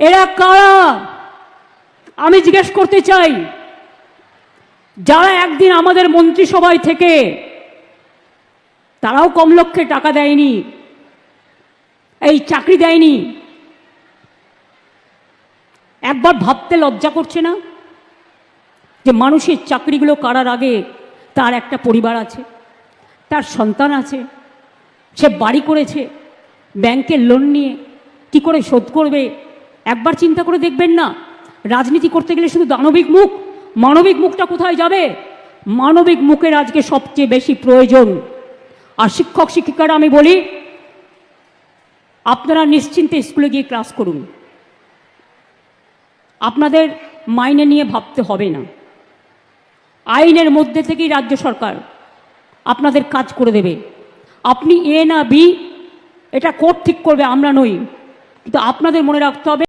এরা কারা? আমি জিজ্ঞেস করতে চাই, যারা একদিন আমাদের মন্ত্রিসভায় থেকে তারাও কম লক্ষ্যে টাকা দেয়নি, এই চাকরি দেয়নি, একবার ভাবতে লজ্জা করছে না যে মানুষের চাকরিগুলো করার আগে তার একটা পরিবার আছে, তার সন্তান আছে, সে বাড়ি করেছে ব্যাংকের লোন নিয়ে কি করে শোধ করবে? একবার চিন্তা করে দেখবেন না। রাজনীতি করতে গেলে শুধু দানবিক মুখ। মানবিক মুখটা কোথায় যাবে? মানবিক মুখের আজকে সবচেয়ে বেশি প্রয়োজন। আর শিক্ষক, শিক্ষিকারা আমি বলি, আপনারা নিশ্চিন্তে স্কুলে গিয়ে ক্লাস করুন। আপনাদের মাইনে নিয়ে ভাবতে হবে না। আইনের মধ্যে থেকেই রাজ্য সরকার আপনাদের কাজ করে দেবে। আপনি এ না বি এটা কোর্ট ঠিক করবে, আমরা নই। কিন্তু আপনাদের মনে রাখতে হবে